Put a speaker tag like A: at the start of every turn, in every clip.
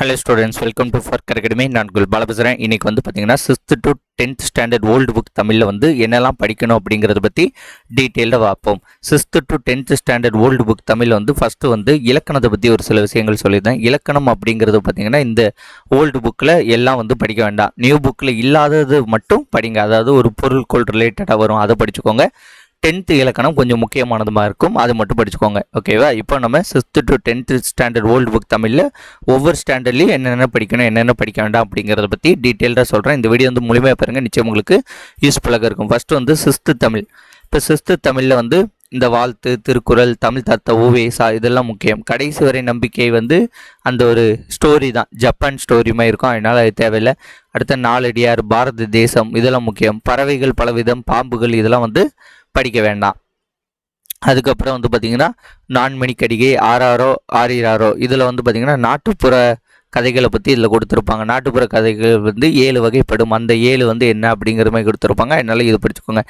A: Hello students welcome to ஃபர்க் academy நான் குல் பால பேசுகிறேன் இன்றைக்கி வந்து பார்த்தீங்கன்னா sixth to tenth standard old book தமிழில் வந்து என்னெல்லாம் படிக்கணும் அப்படிங்கிறத பற்றி டீட்டெயிலாக பார்ப்போம். Sixth to tenth standard old book தமிழில் வந்து ஃபஸ்ட்டு வந்து இலக்கணத்தை பற்றி ஒரு சில விஷயங்கள் சொல்லியிருந்தேன். இலக்கணம் அப்படிங்கிறது பார்த்தீங்கன்னா இந்த ஓல்டு புக்கில் எல்லாம் வந்து படிக்க வேண்டாம். நியூ புக்கில் இல்லாதது மட்டும் படிங்க. அதாவது ஒரு பொருட்கொள் ரிலேட்டடாக வரும். அதை படிச்சுக்கோங்க. டென்த்து இலக்கணம் கொஞ்சம் முக்கியமானதுமாக இருக்கும். அது மட்டும் படிச்சுக்கோங்க. ஓகேவா இப்போ நம்ம sixth to tenth standard old book தமிழில் ஒவ்வொரு ஸ்டாண்டர்ட்லையும் என்னென்ன படிக்கணும் என்னென்ன படிக்க வேண்டாம் அப்படிங்கிறத பற்றி டீட்டெயில்டாக சொல்கிறேன் இந்த வீடியோ வந்து முழுமையாக பாருங்கள் நிச்சயம் உங்களுக்கு யூஸ்ஃபுல்லாக இருக்கும். ஃபஸ்ட்டு வந்து சிக்ஸ்த்து தமிழ். இப்போ சிக்ஸ்த்து தமிழில் வந்து இந்த வாழ்த்து திருக்குறள் தமிழ் தத்த ஓவே சா இதெல்லாம் முக்கியம். கடைசி வரை நம்பிக்கை வந்து அந்த ஒரு ஸ்டோரி தான். ஜப்பான் ஸ்டோரி மாதிரி இருக்கும். அதனால் அது தேவையில்லை. அடுத்த நாலடியார் பாரத தேசம் இதெல்லாம் முக்கியம். பறவைகள் பலவிதம் பாம்புகள் இதெல்லாம் வந்து படிக்க வேண்டாம். அதுக்கப்புறம் வந்து பார்த்திங்கன்னா நான்மணிக்கடிகை ஆறாரோ ஆறிராரோ இதில் வந்து பார்த்திங்கன்னா நாட்டுப்புற கதைகளை பற்றி இதில் கொடுத்துருப்பாங்க. நாட்டுப்புற கதைகள் வந்து ஏழு வகைப்படும். அந்த ஏழு வந்து என்ன அப்படிங்கிற மாதிரி கொடுத்துருப்பாங்க. அதனால் இது படிச்சுக்கோங்க.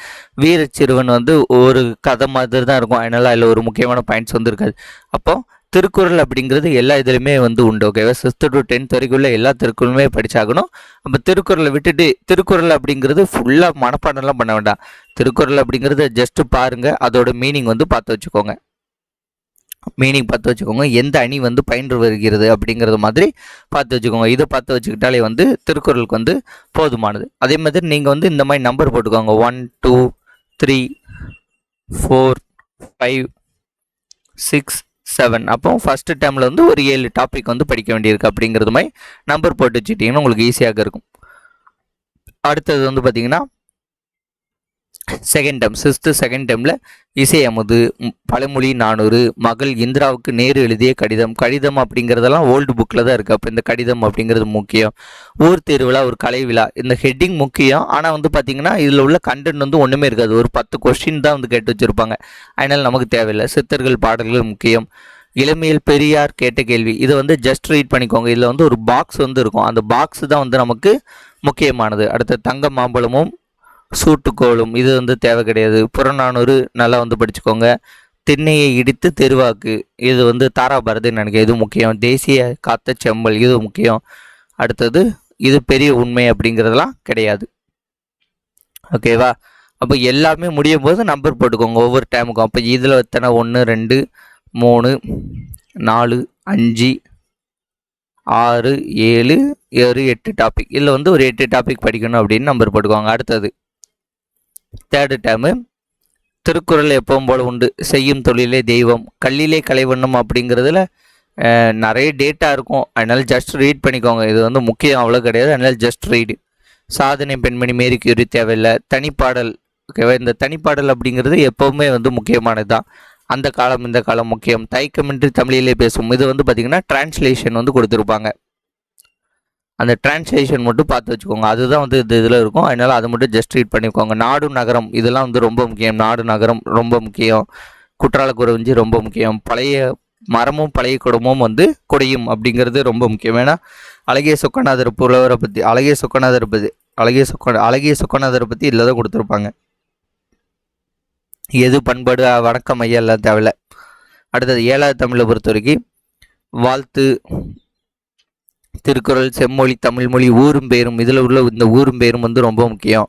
A: வீரச்சிறுவன் வந்து ஒரு கதை மாதிரி தான் இருக்கும். அதனால் அதில் ஒரு முக்கியமான பாயிண்ட்ஸ் வந்து இருக்காது. அப்போது திருக்குறள் அப்படிங்கிறது எல்லா இதுலையுமே வந்து உண்டு ஓகேவா சிக்ஸ்த்து டு டென்த் வரைக்கும் உள்ள எல்லா திருக்குறளுமே படிச்சாகணும். நம்ம திருக்குறளை விட்டுட்டு திருக்குறள் அப்படிங்கிறது ஃபுல்லாக மனப்பாடம்லாம் பண்ண வேண்டாம். திருக்குறள் அப்படிங்கிறது ஜஸ்ட்டு பாருங்கள் அதோட மீனிங் வந்து பார்த்து வச்சுக்கோங்க. மீனிங் பார்த்து வச்சுக்கோங்க. எந்த அணி வந்து பயின்று வருகிறது அப்படிங்கிறது மாதிரி பார்த்து வச்சுக்கோங்க. இதை பார்த்து வச்சுக்கிட்டாலே வந்து திருக்குறளுக்கு வந்து போதுமானது. அதே மாதிரி நீங்கள் வந்து இந்த மாதிரி நம்பர் போட்டுக்கோங்க. One two three four five six seven அப்போ ஃபஸ்ட்டு டைமில் வந்து ஒரு ஏழு டாபிக் வந்து படிக்க வேண்டியிருக்கு அப்படிங்கிறது மாதிரி நம்பர் போட்டு வச்சுட்டிங்கன்னா உங்களுக்கு ஈஸியாக இருக்கும். அடுத்தது வந்து பார்த்தீங்கன்னா செகண்ட் டெம் சிக்ஸ்த்து செகண்ட் டேமில் இசை அமுது பழமொழி நானூறு மகள் இந்திராவுக்கு நேரு எழுதிய கடிதம். கடிதம் அப்படிங்கிறதெல்லாம் ஓல்டு புக்கில் தான் இருக்குது அப்போ இந்த கடிதம் அப்படிங்கிறது முக்கியம். ஊர் திருவிழா ஒரு கலை விழா. இந்த ஹெட்டிங் முக்கியம். ஆனால் வந்து பார்த்திங்கன்னா இதில் உள்ள கண்டென்ட் வந்து ஒன்றுமே இருக்காது. ஒரு பத்து கொஸ்டின் தான் வந்து கேட்டு வச்சுருப்பாங்க. அதனால் நமக்கு தேவையில்லை. சித்தர்கள் பாடல்கள் முக்கியம். இளமையில் பெரியார் கேட்ட கேள்வி. இதை வந்து ஜஸ்ட் ரீட் பண்ணிக்கோங்க. இதில் வந்து ஒரு பாக்ஸ் வந்து இருக்கும். அந்த பாக்ஸ் தான் வந்து நமக்கு முக்கியமானது. அடுத்து தங்க மாம்பழமும் சூட்டுக்கோளும் இது வந்து தேவை கிடையாது. புறநானூறு நல்லா வந்து படிச்சுக்கோங்க. திண்ணையை இடித்து தெருவாக்கு இது வந்து தாராபாரதின்னு நினைக்கிறேன் இது முக்கியம். தேசிய காத்த செம்பல் இது முக்கியம். அடுத்தது இது பெரிய உண்மை அப்படிங்கிறதெல்லாம் கிடையாது. ஓகேவா அப்போ எல்லாமே முடியும் போது நம்பர் போட்டுக்கோங்க ஒவ்வொரு டைமுக்கும் அப்போ இதில் எத்தனை? ஒன்று ரெண்டு மூணு நாலு அஞ்சு ஆறு ஏழு ஏழு எட்டு டாபிக் இதில் வந்து ஒரு எட்டு டாபிக் படிக்கணும் அப்படின்னு நம்பர் போட்டுக்கோங்க. அடுத்தது தேர்டு டேமு. திருக்குறள் எப்பவும் போல உண்டு. செய்யும் தொழிலே தெய்வம். கல்லிலே கலைவண்ணம் அப்படிங்கிறதுல நிறைய டேட்டா இருக்கும். அதனால ஜஸ்ட் ரீட் பண்ணிக்கோங்க. இது வந்து முக்கியம் அவ்வளோ கிடையாது. அதனால ஜஸ்ட் ரீடு சாதனை பெண்மணி மேரி கியூரி தேவையில்லை. தனிப்பாடல் ஓகேவா இந்த தனிப்பாடல் அப்படிங்கிறது எப்போவுமே வந்து முக்கியமானது தான் அந்த காலம் இந்த காலம் முக்கியம். தயக்கமின்றி தமிழிலே பேசும் இது வந்து பார்த்திங்கன்னா டிரான்ஸ்லேஷன் வந்து கொடுத்துருப்பாங்க. அந்த டிரான்ஸ்லேஷன் மட்டும் பார்த்து வச்சுக்கோங்க. அதுதான் வந்து இது இதில் இருக்கும். அதனால் அதை மட்டும் ஜஸ்ட் ரீட் பண்ணிக்கோங்க. நாடு நகரம் இதெல்லாம் வந்து ரொம்ப முக்கியம். நாடு நகரம் ரொம்ப முக்கியம். குற்றால குறவஞ்சி ரொம்ப முக்கியம். பழைய மரமும் பழைய குடும்பமும் வந்து குடையும் அப்படிங்கிறது ரொம்ப முக்கியம். ஏன்னா அழகிய சொக்கநாதர் புலவரை பற்றி அழகிய சொக்கநாதர் பற்றி அழகிய சொக்க அழகிய சொக்கநாதரை பற்றி இதில் தான் கொடுத்துருப்பாங்க. எது பண்பாடு வணக்கம் ஐயா எல்லாம் தேவையில்ல. அடுத்தது ஏழாவது தமிழை பொறுத்த வரைக்கும் வாழ்த்து திருக்குறள் செம்மொழி தமிழ்மொழி ஊரும் பேரும் இதில் உள்ள இந்த ஊரும் பேரும் வந்து ரொம்ப முக்கியம்.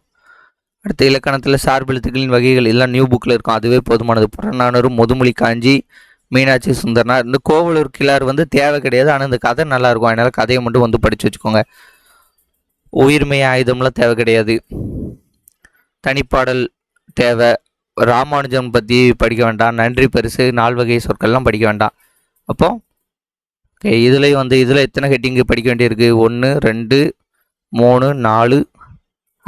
A: அடுத்த இலக்கணத்தில் சார்பெழுத்துக்களின் வகைகள் எல்லாம் நியூ புக்கில் இருக்கும். அதுவே போதுமானது. புறநானூறு முதுமொழி காஞ்சி மீனாட்சி சுந்தரனார். இந்த கோவலூர் கிளார் வந்து தேவை கிடையாது. ஆனால் இந்த கதை நல்லாயிருக்கும் அதனால் கதையை மட்டும் வந்து படித்து வச்சுக்கோங்க. உயிர்மை ஆயுதம்லாம் தேவை கிடையாது. தனிப்பாடல் தேவை. ராமானுஜம் பற்றி படிக்க வேண்டாம். நன்றி பரிசு நால்வகை சொற்கள்லாம் படிக்க வேண்டாம். அப்போது ஓகே இதுலேயும் வந்து இதில் எத்தனை ஹெட்டிங்கு படிக்க வேண்டியிருக்கு? ஒன்று ரெண்டு மூணு நாலு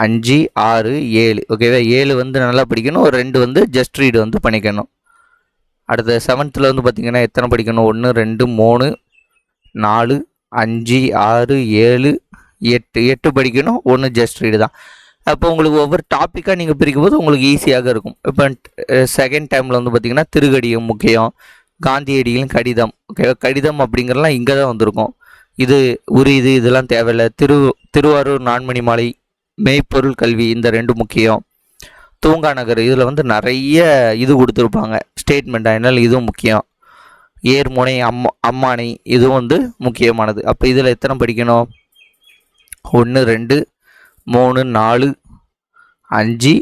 A: அஞ்சு ஆறு ஏழு. ஓகேவா ஏழு வந்து நல்லா படிக்கணும் ஒரு ரெண்டு வந்து ஜஸ்ட் ரீடு வந்து பண்ணிக்கணும். அடுத்த செவன்த்தில் வந்து பார்த்திங்கன்னா எத்தனை படிக்கணும்? ஒன்று ரெண்டு மூணு நாலு அஞ்சு ஆறு ஏழு எட்டு. எட்டு படிக்கணும் ஒன்று ஜஸ்ட் ரீடு தான். அப்போ உங்களுக்கு ஒவ்வொரு டாப்பிக்காக நீங்கள் பிரிக்கும் போது உங்களுக்கு ஈஸியாக இருக்கும். இப்போ செகண்ட் டைமில் வந்து பார்த்திங்கன்னா திருக்கடியும் முக்கியம். காந்தியடிகளின் கடிதம் ஓகே கடிதம் அப்படிங்கிறலாம் இங்கே தான் வந்திருக்கும். இது உரி இது இதெல்லாம் தேவையில்லை. திரு திருவாரூர் நான்மணி மாலை மெய்ப்பொருள் கல்வி இந்த ரெண்டு முக்கியம். தூங்கா நகர் இதில் வந்து நிறைய இது கொடுத்துருப்பாங்க. ஸ்டேட்மெண்ட் அதனால் இதுவும் முக்கியம்? ஏர்முனை அம்மா அம்மானை இதுவும் வந்து முக்கியமானது. அப்போ இதில் எத்தனை படிக்கணும்? ஒன்று ரெண்டு மூணு நாலு அஞ்சு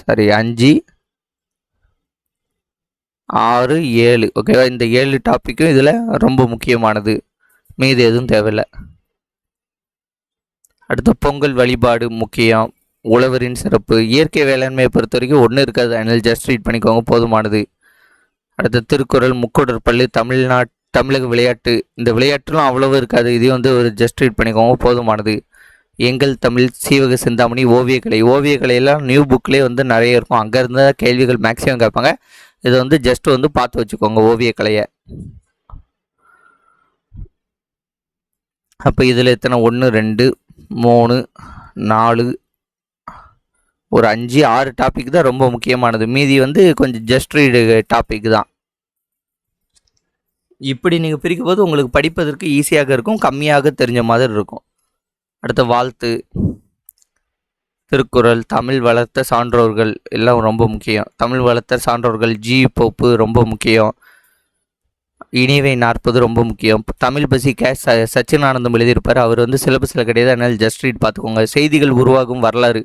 A: சாரி அஞ்சு ஆறு ஏழு. ஓகேவா இந்த ஏழு டாப்பிக்கும் இதில் ரொம்ப முக்கியமானது. மீது எதுவும் தேவையில்லை. அடுத்து பொங்கல் வழிபாடு முக்கியம். உழவரின் சிறப்பு. இயற்கை வேளாண்மையை பொறுத்த வரைக்கும் ஒன்றும் இருக்காது. அதனால் ஜஸ்ட் ரீட் பண்ணிக்கோங்க. போதுமானது. அடுத்து திருக்குறள் முக்கூடர் பள்ளி தமிழ்நாட் தமிழக விளையாட்டு. இந்த விளையாட்டுலாம் அவ்வளவு இருக்காது. இதையும் வந்து ஒரு ஜஸ்ட் ரீட் பண்ணிக்கோங்க. போதுமானது. எங்கள் தமிழ் சீவக சிந்தாமணி ஓவியக்கலை. ஓவியக்கலையெல்லாம் நியூ புக்லேயே வந்து நிறைய இருக்கும். அங்கேருந்து தான் கேள்விகள் மேக்ஸிமம் கேட்பாங்க. இதை வந்து ஜஸ்ட் வந்து பார்த்து வச்சுக்கோங்க ஓவியக்கலையை அப்போ இதில் எத்தனை? ஒன்று ரெண்டு மூணு நாலு ஒரு அஞ்சு ஆறு டாபிக் தான் ரொம்ப முக்கியமானது. மீதி வந்து கொஞ்சம் ஜஸ்ட் ரீடு டாபிக் தான். இப்படி நீங்கள் பிரிக்கும் போது உங்களுக்கு படிப்பதற்கு ஈஸியாக இருக்கும் கம்மியாக தெரிஞ்ச மாதிரி இருக்கும். அடுத்த வாழ்த்து. திருக்குறள் தமிழ் வளர்த்த சான்றோர்கள் எல்லாம் ரொம்ப முக்கியம். தமிழ் வளர்த்த சான்றோர்கள் ஜி போப்பு ரொம்ப முக்கியம். இனிவை நாற்பது ரொம்ப முக்கியம். தமிழ் பசி கே ச சச்சினானந்தம் எழுதியிருப்பார். அவர் வந்து சிலபஸில் கிடையாது. அதனால் ஜஸ்ட் ரீட் பார்த்துக்கோங்க. செய்திகள் உருவாகும் வரலாறு.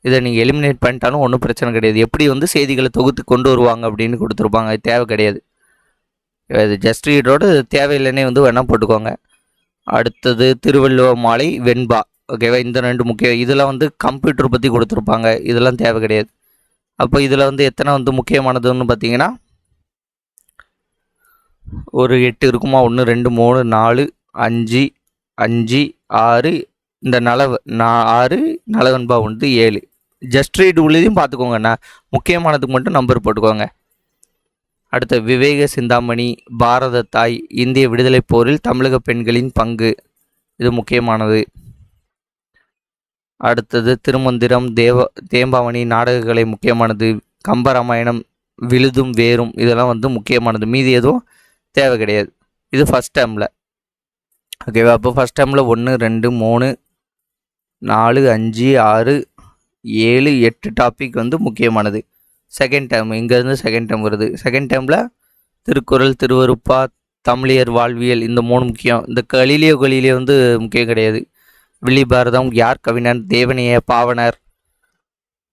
A: இதை நீங்கள் எலிமினேட் பண்ணிட்டாலும் ஒன்றும் பிரச்சனை கிடையாது. எப்படி வந்து செய்திகளை தொகுத்து கொண்டு வருவாங்க அப்படின்னு கொடுத்துருப்பாங்க. அது தேவை கிடையாது. இது ஜஸ்ட் ரீடோடு தேவையில்லைன்னே வந்து வேணால் போட்டுக்கோங்க. அடுத்தது திருவள்ளுவர் மாலை வெண்பா. ஓகேவா இந்த ரெண்டு முக்கிய இதெல்லாம் வந்து கம்ப்யூட்டர் பற்றி கொடுத்துருப்பாங்க. இதெல்லாம் தேவை கிடையாது. அப்போ இதில் வந்து எத்தனை வந்து முக்கியமானதுன்னு பார்த்தீங்கன்னா ஒரு எட்டு இருக்குமா? ஒன்று ரெண்டு மூணு நாலு அஞ்சு அஞ்சு ஆறு இந்த நலவு நான் ஆறு நலவன்பா வந்து ஏழு. ஜஸ்ட் ரீட் உள்ளதையும் பார்த்துக்கோங்கண்ணா முக்கியமானதுக்கு மட்டும் நம்பர் போட்டுக்கோங்க. அடுத்த விவேக சிந்தாமணி பாரத தாய் இந்திய விடுதலைப் போரில் தமிழக பெண்களின் பங்கு. இது முக்கியமானது. அடுத்தது திருமந்திரம் தேவ தேம்பாவணி நாடகக்கலை முக்கியமானது. கம்பராமாயணம் விழுதும் வேறும் இதெல்லாம் வந்து முக்கியமானது. மீதி எதுவும் தேவை கிடையாது. இது ஃபஸ்ட் டேர்மில் ஓகேவா அப்போ ஃபஸ்ட் டேர்மில் ஒன்று ரெண்டு மூணு நாலு அஞ்சு ஆறு ஏழு எட்டு டாபிக் வந்து முக்கியமானது. செகண்ட் டேர்ம் இங்கேருந்து செகண்ட் டேர்ம் வருது. செகண்ட் டேர்மில் திருக்குறள் திருவருப்பா தமிழியர் வாழ்வியல் இந்த மூணு முக்கியம். இந்த கலிலியோ கலிலியோ வந்து முக்கியம் கிடையாது. வில்லிபாரதம் யார் கவிஞன் தேவனைய பாவனர்?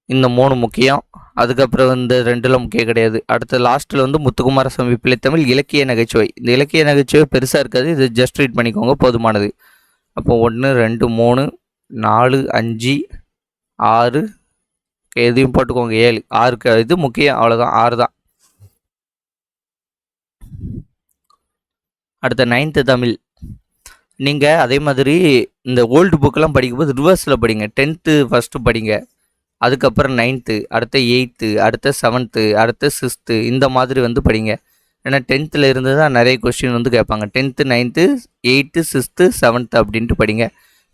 A: இந்த மூணு முக்கியம். அதுக்கப்புறம் இந்த ரெண்டில் முக்கியம் கிடையாது. அடுத்து லாஸ்ட்டில் வந்து முத்துக்குமாரசாமி பிள்ளைத்தமிழ் இலக்கிய நகைச்சுவை. இந்த இலக்கிய நகைச்சுவை பெருசாக இருக்காது. இது ஜஸ்ட் ரீட் பண்ணிக்கோங்க போதுமானது. அப்போ ஒன்று ரெண்டு மூணு நாலு அஞ்சு ஆறு எதையும் போட்டுக்கோங்க ஏழு. ஆறுக்கு இது முக்கியம் அவ்வளோதான் ஆறு தான். அடுத்த நைன்த்து தமிழ். நீங்கள் அதே மாதிரி இந்த ஓல்டு புக்கெல்லாம் படிக்கும்போது ரிவர்ஸில் படிங்க. டென்த்து ஃபஸ்ட்டு படிங்க. அதுக்கப்புறம் நைன்த்து அடுத்த எயித்து அடுத்த செவன்த்து அடுத்த சிக்ஸ்த்து இந்த மாதிரி வந்து படிங்க. ஏன்னா டென்த்தில் இருந்து தான் நிறைய கொஸ்டின் வந்து கேட்பாங்க. Tenth ninth eighth sixth seventh அப்படின்ட்டு படிங்க.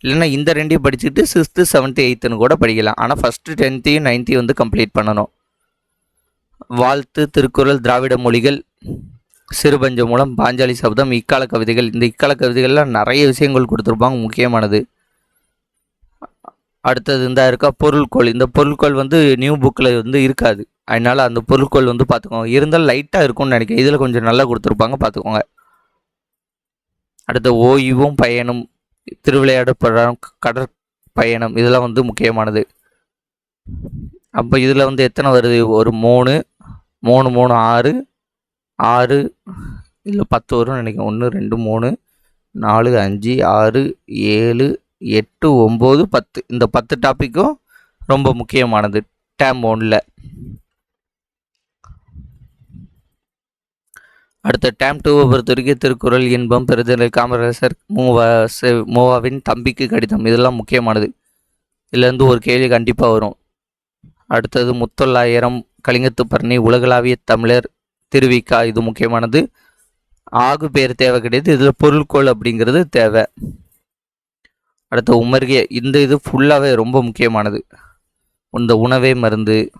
A: இல்லைன்னா இந்த ரெண்டையும் படிச்சுட்டு சிக்ஸ்த்து செவன்த்து எயித்துன்னு கூட படிக்கலாம். ஆனால் ஃபஸ்ட்டு டென்த்தையும் நைன்த்தையும் வந்து கம்ப்ளீட் பண்ணணும். வாழ்த்து திருக்குறள் திராவிட மொழிகள். சிறுபஞ்ச மூலம் பாஞ்சாலி சப்தம் இக்கால கவிதைகள். இந்த இக்கால கவிதைகள்லாம் நிறைய விஷயங்கள் கொடுத்துருப்பாங்க முக்கியமானது. அடுத்தது இந்த இருக்கா பொருள்கோள். இந்த பொருள்கோள் வந்து நியூ புக்கில் வந்து இருக்காது. அதனால் அந்த பொருட்கள் வந்து பார்த்துக்கோங்க. இருந்தாலும் லைட்டாக இருக்கும்னு நினைக்கிறேன். இதில் கொஞ்சம் நல்லா கொடுத்துருப்பாங்க பார்த்துக்கோங்க. அடுத்த ஓய்வும் பயணம் திருவிளையாடப்படம் கடற்பயணம் இதெல்லாம் வந்து முக்கியமானது. அப்போ இதில் வந்து எத்தனை வருது? ஒரு மூணு மூணு மூணு ஆறு ஆறு இல்லை பத்து வரும்னு நினைக்கிறேன். ஒன்று ரெண்டு மூணு நாலு அஞ்சு ஆறு ஏழு எட்டு ஒம்பது பத்து. இந்த பத்து டாப்பிக்கும் ரொம்ப முக்கியமானது. டேம் ஒன்றில் அடுத்த டேம் டூவை பொறுத்த வரைக்கும் திருக்குறள் இன்பம் பெருதலை காமராசர் மூவா செ- மூவாவின் தம்பிக்கு கடிதம். இதெல்லாம் முக்கியமானது. இதுலேருந்து ஒரு கேள்வி கண்டிப்பாக வரும். அடுத்தது முத்தொள்ளாயிரம் கலிங்கத்து பரணி உலகளாவிய தமிழர் திருவிக்கா இது முக்கியமானது. ஆகு பேர் தேவை கிடையாது. இதில் பொருள்கோள் அப்படிங்கிறது தேவை. அடுத்த உமர்கிய இந்த இது ஃபுல்லாகவே ரொம்ப முக்கியமானது. இந்த உணவே மருந்து.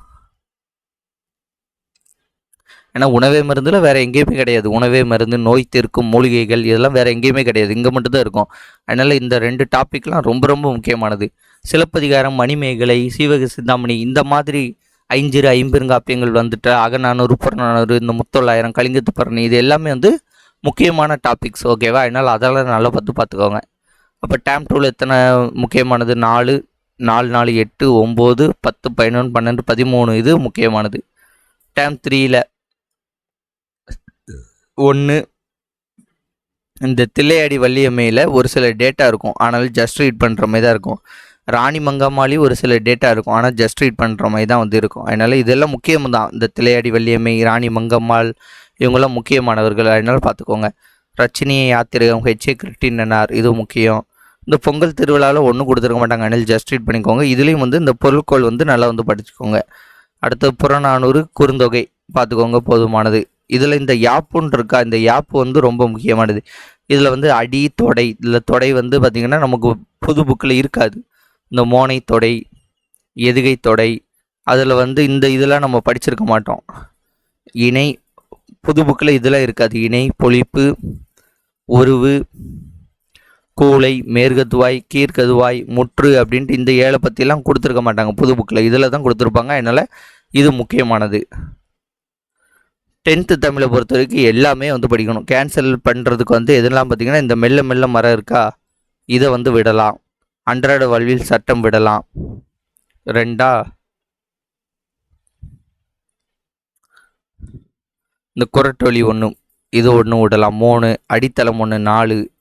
A: ஏன்னா உணவே மருந்தில் வேறு எங்கேயுமே கிடையாது. உணவே மருந்து நோய் தீர்க்கும் மூலிகைகள் இதெல்லாம் வேறு எங்கேயுமே கிடையாது. இங்கே மட்டும்தான் இருக்கும். அதனால் இந்த ரெண்டு டாப்பிக்லாம் ரொம்ப ரொம்ப முக்கியமானது. சிலப்பதிகாரம் மணிமேகலை சீவக சிந்தாமணி இந்த மாதிரி ஐஞ்சிறு ஐம்பெருங்காப்பியங்கள் வந்துட்டு அகநானூறு புறநானூறு இந்த முத்தொள்ளாயிரம் கலிங்கத்து பரணி இது எல்லாமே வந்து முக்கியமான டாபிக்ஸ் ஓகேவா அதனால் அதெல்லாம் நல்லா பார்த்து பார்த்துக்கோங்க. அப்போ டேம் டூவில் எத்தனை முக்கியமானது? நாலு நாலு நாலு எட்டு ஒம்பது பத்து பதினொன்று பன்னெண்டு பதிமூணு இது முக்கியமானது. டேம் த்ரீயில் ஒன்று இந்த தில்லையாடி வள்ளியம்மையில் ஒரு சில டேட்டா இருக்கும். ஆனால் ஜஸ்ட் ரீட் பண்ணுற மாதிரி தான் இருக்கும். ராணி மங்கம்மாளி ஒரு சில டேட்டா இருக்கும். ஆனால் ஜஸ்ட் ரீட் பண்ணுற மாதிரி தான் வந்து இருக்கும். அதனால் இதெல்லாம் முக்கியம் தான் இந்த திளையாடி வள்ளியம்மை ராணி மங்கம்மாள் இவங்கெல்லாம் முக்கியமானவர்கள். அதனால் பார்த்துக்கோங்க. ரச்சினிய யாத்திரகம் ஹெச்ஏ கிருட்டினார் இது முக்கியம். இந்த பொங்கல் திருவிழாவில் ஒன்றும் கொடுத்துருக்க மாட்டாங்க. அதனால் ஜஸ்ட் ரீட் பண்ணிக்கோங்க. இதுலேயும் வந்து இந்த பொருட்கோள் வந்து நல்லா வந்து படிச்சுக்கோங்க. அடுத்து புறநானூறு குறுந்தொகை. பார்த்துக்கோங்க போதுமானது. இதில் இந்த யாப்புன்னு இருக்கா? இந்த யாப்பு வந்து ரொம்ப முக்கியமானது. இதில் வந்து அடி தொடை. இதில் தொடை வந்து பார்த்திங்கன்னா நமக்கு புது புக்கில் இருக்காது. இந்த மோனை தொடை எதுகை தொடை அதில் வந்து இந்த இதெல்லாம் நம்ம படிச்சிருக்க மாட்டோம். இணை புது புக்கில் இதெல்லாம் இருக்காது. இணை பொழிப்பு உருவு கூளை மேற்கதுவாய் கீழ்கதுவாய் முற்று அப்படின்ட்டு இந்த ஏழை பற்றிலாம் கொடுத்துருக்க மாட்டாங்க புது புக்கில். இதில் தான் கொடுத்துருப்பாங்க. அதனால் இது முக்கியமானது. டென்த்து தமிழை பொறுத்த வரைக்கும் எல்லாமே வந்து படிக்கணும். கேன்சல் பண்ணுறதுக்கு வந்து எதெல்லாம் பார்த்தீங்கன்னா இந்த மெல்ல மெல்ல மரம் இருக்கா? இதை வந்து விடலாம். அன்றாட வாழ்வில் சட்டம் விடலாம். ரெண்டா? இந்த குரட்டொலி ஒன்று இது ஒன்று விடலாம். மூணு அடித்தளம் ஒன்று நாலு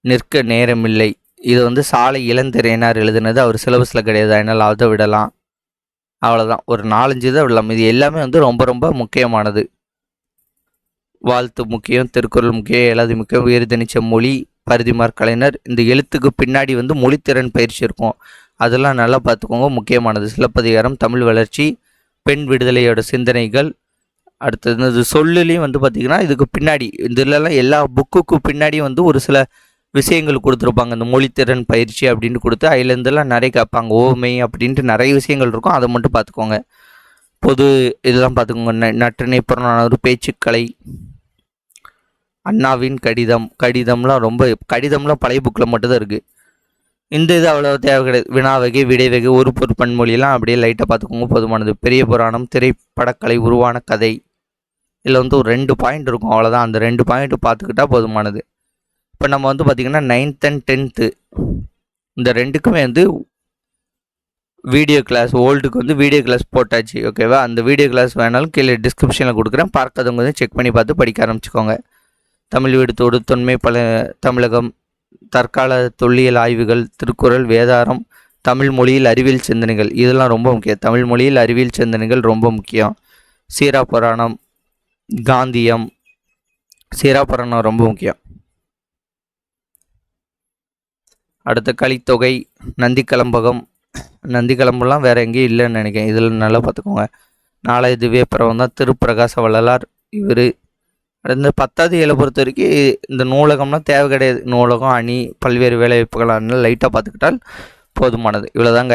A: நிற்க நேரமில்லை. இது வந்து சாலை இளந்திரையினார் எழுதுனது. அவர் சிலபஸில் கிடையாது. அதனால் அதை விடலாம். அவ்வளோதான் ஒரு நாலஞ்சு தான் விடலாம். இது எல்லாமே வந்து ரொம்ப ரொம்ப முக்கியமானது. வாழ்த்து முக்கியம் திருக்குறள் முக்கியம் எல்லாது முக்கியம் உயர்தனிச்ச மொழி பரிதிமார் கலைஞர். இந்த எழுத்துக்கு பின்னாடி வந்து மொழித்திறன் பயிற்சி இருக்கும். அதெல்லாம் நல்லா பார்த்துக்கோங்க. முக்கியமானது சிலப்பதிகாரம் தமிழ் வளர்ச்சி பெண் விடுதலையோட சிந்தனைகள். அடுத்தது இது சொல்லுலேயும் வந்து பார்த்திங்கன்னா இதுக்கு பின்னாடி இதுலலாம் எல்லா புக்குக்கு பின்னாடி வந்து ஒரு சில விஷயங்கள் கொடுத்துருப்பாங்க. இந்த மொழித்திறன் பயிற்சி அப்படின்னு கொடுத்து அதுலேருந்துலாம் நிறைய கேட்பாங்க. ஓமை அப்படின்ட்டு நிறைய விஷயங்கள் இருக்கும். அதை மட்டும் பார்த்துக்கோங்க. பொது இதெல்லாம் பார்த்துக்கோங்க. ந- நற்றிணை புறநானூறு பேச்சுக்கலை அண்ணாவின் கடிதம் கடிதம்லாம் ரொம்ப கடிதம்லாம் பழைய புக்கில் மட்டும்தான் இருக்குது இந்த இது அவ்வளோ தேவை கிடையாது. வினாவகை விடைவகை ஒரு பொருட்பன்மொழியெல்லாம் அப்படியே லைட்டாக பார்த்துக்கோங்க. போதுமானது. பெரிய புராணம் திரைப்படக்கலை உருவான கதை. இதில் வந்து ஒரு ரெண்டு பாயிண்ட் இருக்கும். அவ்வளோதான் அந்த ரெண்டு பாயிண்ட் பார்த்துக்கிட்டா போதுமானது. இப்போ நம்ம வந்து பார்த்திங்கன்னா நைன்த் அண்ட் டென்த்து இந்த ரெண்டுக்குமே வந்து வீடியோ கிளாஸ் ஓல்டுக்கு வந்து வீடியோ கிளாஸ் போட்டாச்சு ஓகேவா அந்த வீடியோ கிளாஸ் வேணாலும் கீழே டிஸ்கிரிப்ஷனில் கொடுக்குறேன். பார்க்காதவங்க வந்து செக் பண்ணி பார்த்து படிக்க ஆரம்பிச்சுக்கோங்க. தமிழ் வீடு தொன்மை பல தமிழகம் தற்கால தொல்லியல் ஆய்வுகள் திருக்குறள் வேதாரம் தமிழ் மொழியில் அறிவியல் சிந்தனைகள் இதெல்லாம் ரொம்ப முக்கியம். தமிழ் மொழியில் அறிவியல் சிந்தனைகள் ரொம்ப முக்கியம். சீரா புராணம் காந்தியம் சீரா புராணம் ரொம்ப முக்கியம். அடுத்த கலித்தொகை நந்தி கலம்பகம் நந்தி கலம்பெல்லாம் வேறு எங்கேயும் இல்லைன்னு நினைக்கிறேன். இதில் நல்லா பார்த்துக்கோங்க. நாளைய திவ்ய பருவம் தான் திருப்பிரகாச வள்ளலார் இவர். இந்த பத்தாவது ஏழை பொறுத்த வரைக்கும் இந்த நூலகம்லாம் தேவை கிடையாது. நூலகம் அணி பல்வேறு வேலைவாய்ப்புகளான லைட்டாக பார்த்துக்கிட்டால் போதுமானது. இவ்வளோதாங்க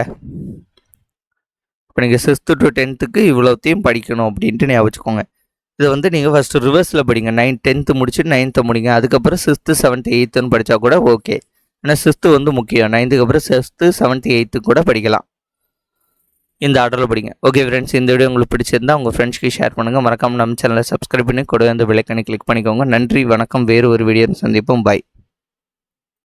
A: இப்போ நீங்கள் சிக்ஸ்த்து டு டென்த்துக்கு இவ்வளோத்தையும் படிக்கணும் அப்படின்ட்டு ஞாபகம் வச்சுக்கோங்க. இதை வந்து நீங்கள் ஃபஸ்ட்டு ரிவர்ஸில் படிங்க. நைன் டென்த்து முடிச்சுட்டு நைன்த்தை முடிங்க. அதுக்கப்புறம் சிக்ஸ்த்து செவன்த்து எயித்துன்னு படித்தா கூட ஓகே ஆனால் சிக்ஸ்த்து வந்து முக்கியம். நைன்த்துக்கு அப்புறம் சிக்ஸ்த்து செவன்த்து எயித்து கூட படிக்கலாம். இந்த ஆர்டரில் படிங்க. ஓகே ஃப்ரெண்ட்ஸ் இந்த வீடியோ உங்களுக்கு பிடிச்சிருந்தா உங்கள் ஃப்ரெண்ட்ஸ்க்கு ஷேர் பண்ணுங்கள் மறக்காமல் நம்ம சேனலை சப்ஸ்கிரைப் பண்ணி கூட அந்த விளக்கனை கிளிக் பண்ணிக்கோங்க. நன்றி வணக்கம். வேறு ஒரு வீடியோ சந்திப்போம். பை